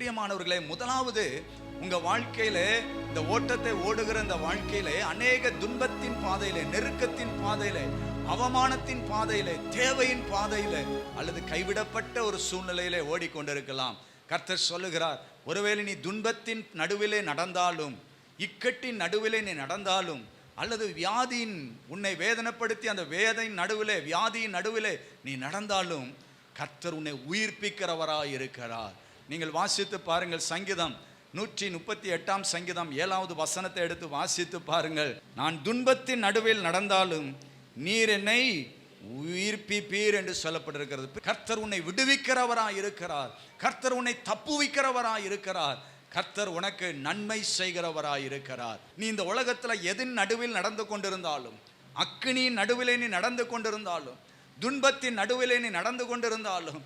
பிரியமானவர்களே முதலாவது உங்க வாழ்க்கையில இந்த ஓட்டத்தை ஓடுகிற இந்த வாழ்க்கையில அநேக துன்பத்தின் பாதையில நெருக்கத்தின் பாதையில அவமானத்தின் பாதையில தேவையின் பாதையில அல்லது கைவிடப்பட்ட ஒரு சூழ்நிலையில ஓடிக்கொண்டிருக்கலாம். கர்த்தர் சொல்லுகிறார் ஒருவேளை நீ துன்பத்தின் நடுவிலே நடந்தாலும் இக்கட்டின் நடுவிலே நீ நடந்தாலும் அல்லது வியாதியின் உன்னை வேதனைப்படுத்தி அந்த வேதையின் நடுவிலே வியாதியின் நடுவிலே நீ நடந்தாலும் கர்த்தர் உன்னை உயிர்ப்பிக்கிறவராய் இருக்கிறார் நீங்கள் வாசித்து பாருங்கள் சங்கீதம். நூற்றி முப்பத்தி எட்டாம் சங்கீதம் ஏழாவது வசனத்தை எடுத்து வாசித்து பாருங்கள். நான் துன்பத்தின் நடுவில் நடந்தாலும் நீர் என்னை உயிர்ப்பிப்பீர் என்று சொல்லப்பட்டிருக்கிறது. கர்த்தர் உன்னை விடுவிக்கிறவராக இருக்கிறார். கர்த்தர் உன்னை தப்புவிக்கிறவராக இருக்கிறார். கர்த்தர் உனக்கு நன்மை செய்கிறவராக இருக்கிறார். நீ இந்த உலகத்தில் எதின் நடுவில் நடந்து கொண்டிருந்தாலும் அக்னியின் நடுவிலே நீ நடந்து கொண்டிருந்தாலும் துன்பத்தின் நடுவிலே நீ நடந்து கொண்டிருந்தாலும்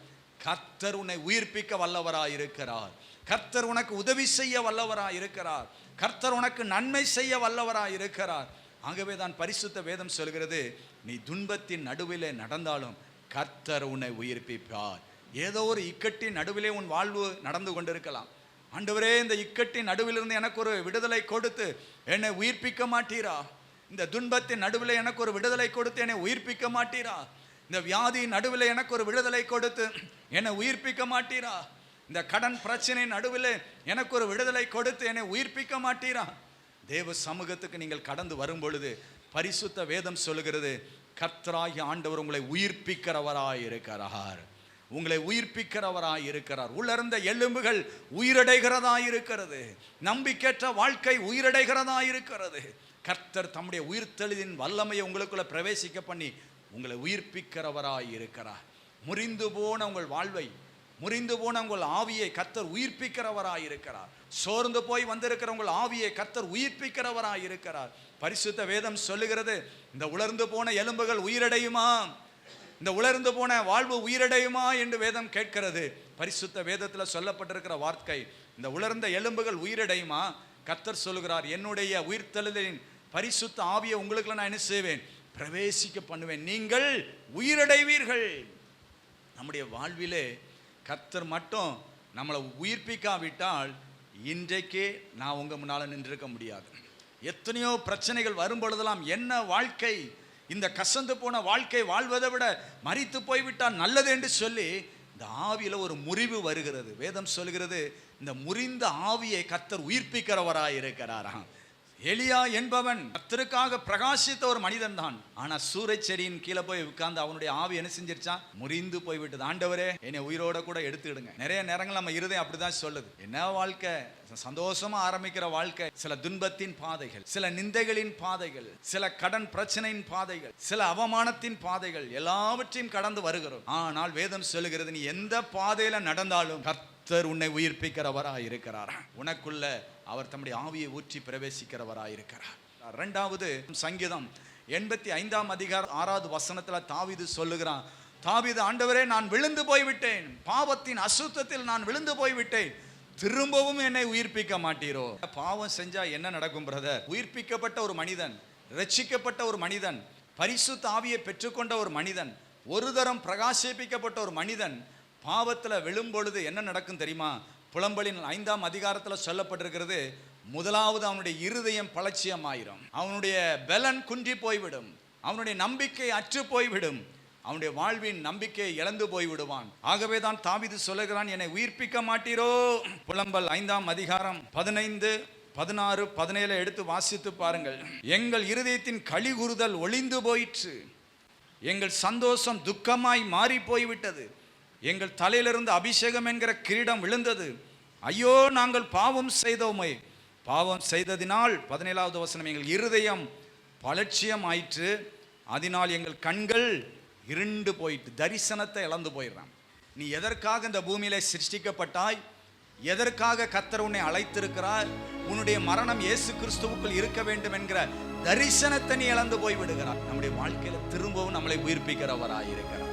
கர்த்தர் உன்னை உயிர்ப்பிக்க வல்லவராய் இருக்கிறார் கர்த்தர் உனக்கு உதவி செய்ய வல்லவராய் இருக்கிறார் கர்த்தர் உனக்கு நன்மை செய்ய வல்லவராய் இருக்கிறார் ஆகவே தான் பரிசுத்த வேதம் சொல்கிறது நீ துன்பத்தின் நடுவிலே நடந்தாலும் கர்த்தர் உன்னை உயிர்ப்பிப்பார். ஏதோ ஒரு இக்கட்டின் நடுவிலே உன் வாழ்வு நடந்து கொண்டிருக்கலாம். ஆண்டவரே இந்த இக்கட்டின் நடுவிலிருந்து எனக்கு ஒரு விடுதலை கொடுத்து என்னை உயிர்ப்பிக்க மாட்டீரா? இந்த துன்பத்தின் நடுவில் எனக்கு ஒரு விடுதலை கொடுத்து என்னை உயிர்ப்பிக்க மாட்டீரா? இந்த வியாதியின் நடுவில் எனக்கு ஒரு விடுதலை கொடுத்து என்னை உயிர்ப்பிக்க மாட்டீரா? இந்த கடன் பிரச்சனையின் நடுவில் எனக்கு ஒரு விடுதலை கொடுத்து என்னை உயிர்ப்பிக்க மாட்டீரா? தேவ சமூகத்துக்கு நீங்கள் கடந்து வரும் பொழுது பரிசுத்த வேதம் சொல்லுகிறது கர்த்தராகி ஆண்டவர் உங்களை உயிர்ப்பிக்கிறவராய் இருக்கிறார். உங்களை உயிர்ப்பிக்கிறவராய் இருக்கிறார். உலர்ந்த எலும்புகள் உயிரடைகிறதா இருக்கிறது. நம்பிக்கையற்ற வாழ்க்கை உயிரடைகிறதா இருக்கிறது. கர்த்தர் தம்முடைய உயிர்த்தெழுதின் வல்லமையை உங்களுக்குள்ள பிரவேசிக்க பண்ணி உங்களை உயிர்ப்பிக்கிறவராய் இருக்கிறார். முறிந்து போன உங்கள் வாழ்வை முறிந்து போன உங்கள் ஆவியை கத்தர் உயிர்ப்பிக்கிறவராய் இருக்கிறார். சோர்ந்து போய் வந்திருக்கிற உங்கள் ஆவியை கத்தர் உயிர்ப்பிக்கிறவராய் இருக்கிறார். பரிசுத்த வேதம் சொல்லுகிறது இந்த உலர்ந்து போன எலும்புகள் உயிரடையுமா? இந்த உலர்ந்து போன வாழ்வு உயிரடையுமா என்று வேதம் கேட்கிறது. பரிசுத்த வேதத்தில் சொல்லப்பட்டிருக்கிற வார்த்தை இந்த உலர்ந்த எலும்புகள் உயிரடையுமா? கத்தர் சொல்லுகிறார் என்னுடைய உயிர்த்தெழுதலின் பரிசுத்த ஆவியை உங்களுக்கு நான் என்ன செய்வேன்? பிரவேசிக்க பண்ணுவேன் நீங்கள் உயிரடைவீர்கள். நம்முடைய வாழ்விலே கர்த்தர் மட்டும் நம்மளை உயிர்ப்பிக்காவிட்டால் இன்றைக்கே நான் உங்கள் முன்னால் நின்றிருக்க முடியாது. எத்தனையோ பிரச்சனைகள் வரும் பொழுதெல்லாம் என்ன வாழ்க்கை? இந்த கசந்து போன வாழ்க்கை வாழ்வதை விட மறித்து போய்விட்டால் நல்லது என்று சொல்லி இந்த ஆவியில் ஒரு முறிவு வருகிறது. வேதம் சொல்கிறது இந்த முறிந்த ஆவியை கத்தர் உயிர்ப்பிக்கிறவராக இருக்கிறாராம் எலியா என்பவன் கத்தருக்காக பிரகாசித்த ஒரு மனிதன் தான் ஆனா சூரஜ் செடியின் கீழே போய் உட்கார்ந்து அவனுடைய ஆவி என்ன செஞ்சிருச்சான் முறிந்து போய்விட்டது. ஆண்டவரே என்னை உயிரோட கூட எடுத்துடுங்க நிறைய நேரங்கள் நம்ம இருதயம் அப்படிதான் சொல்லுது. என்ன வாழ்க்கை? சந்தோஷமா ஆரம்பிக்கிற வாழ்க்கை. சில துன்பத்தின் பாதைகள் சில நிந்தைகளின் பாதைகள் சில கடன் பிரச்சனையின் பாதைகள் சில அவமானத்தின் பாதைகள் எல்லாவற்றையும் கடந்து வருகிறோம். ஆனால் வேதம் சொல்லுகிறது நீ எந்த பாதையில நடந்தாலும் கர்த்தர் உன்னை உயிர்ப்பிக்கிறவராக இருக்கிறார். உனக்குள்ள அவர் தம்முடைய ஆவியை ஊற்றி பிரவேசிக்கிறவராக இருக்கிறார். ரெண்டாவது சங்கீதம் எண்பத்தி ஐந்தாம் அதிகாரம் ஆறாவது வசனத்துல தாவிது சொல்லுகிறான் தாவிது ஆண்டவரே நான் விழுந்து போய்விட்டேன். பாவத்தின் அசுத்தத்தில் நான் விழுந்து போய்விட்டேன். திரும்பவும் என்னை உயிர்ப்பிக்க மாட்டீரோ? பாவம் செஞ்சா என்ன நடக்கும் பிரதர் உயிர்ப்பிக்கப்பட்ட ஒரு மனிதன் ரட்சிக்கப்பட்ட ஒரு மனிதன் பரிசுத்த ஆவியை பெற்றுக்கொண்ட ஒரு மனிதன் ஒரு தரம் பிரகாசிப்பிக்கப்பட்ட ஒரு மனிதன் பாவத்தில் விழும்பொழுது என்ன நடக்கும் தெரியுமா? புலம்பலின் ஐந்தாம் அதிகாரத்தில் சொல்லப்பட்டிருக்கிறது முதலாவது அவனுடைய இருதயம் பலட்சியம் ஆயிரும் அவனுடைய பலன் குன்றி போய்விடும். அவனுடைய நம்பிக்கை அற்று போய்விடும். அவனுடைய வாழ்வின் நம்பிக்கையை இழந்து போய்விடுவான். ஆகவே தான் தாவிது சொல்லுகிறான் என்னை உயிர்ப்பிக்க மாட்டீரோ? புலம்பல் ஐந்தாம் அதிகாரம் பதினைந்து பதினாறு பதினேழு எடுத்து வாசித்து பாருங்கள். எங்கள் இருதயத்தின் கழிகுறுதல் ஒளிந்து போயிற்று. எங்கள் சந்தோஷம் துக்கமாய் மாறி போய்விட்டது. எங்கள் தலையிலிருந்து அபிஷேகம் என்கிற கிரீடம் விழுந்தது. ஐயோ நாங்கள் பாவம் செய்தோமே. பாவம் செய்ததினால் பதினேழாவது வசனம் எங்கள் இருதயம் பலட்சியம் ஆயிற்று. அதனால் எங்கள் கண்கள் இருண்டு போயிட்டு தரிசனத்தை இழந்து போயிடுறான் நீ எதற்காக இந்த பூமியில சிருஷ்டிக்கப்பட்டாய்? எதற்காக கத்தர் உன்னை அழைத்திருக்கிறார்? உன்னுடைய மரணம் இயேசு கிறிஸ்துவுக்குள் இருக்க வேண்டும் என்கிற தரிசனத்தை நீ இழந்து போய் விடுகிறார் நம்முடைய வாழ்க்கையில திரும்பவும் நம்மளை உயிர்ப்பிக்கிறவராக இருக்கிறார்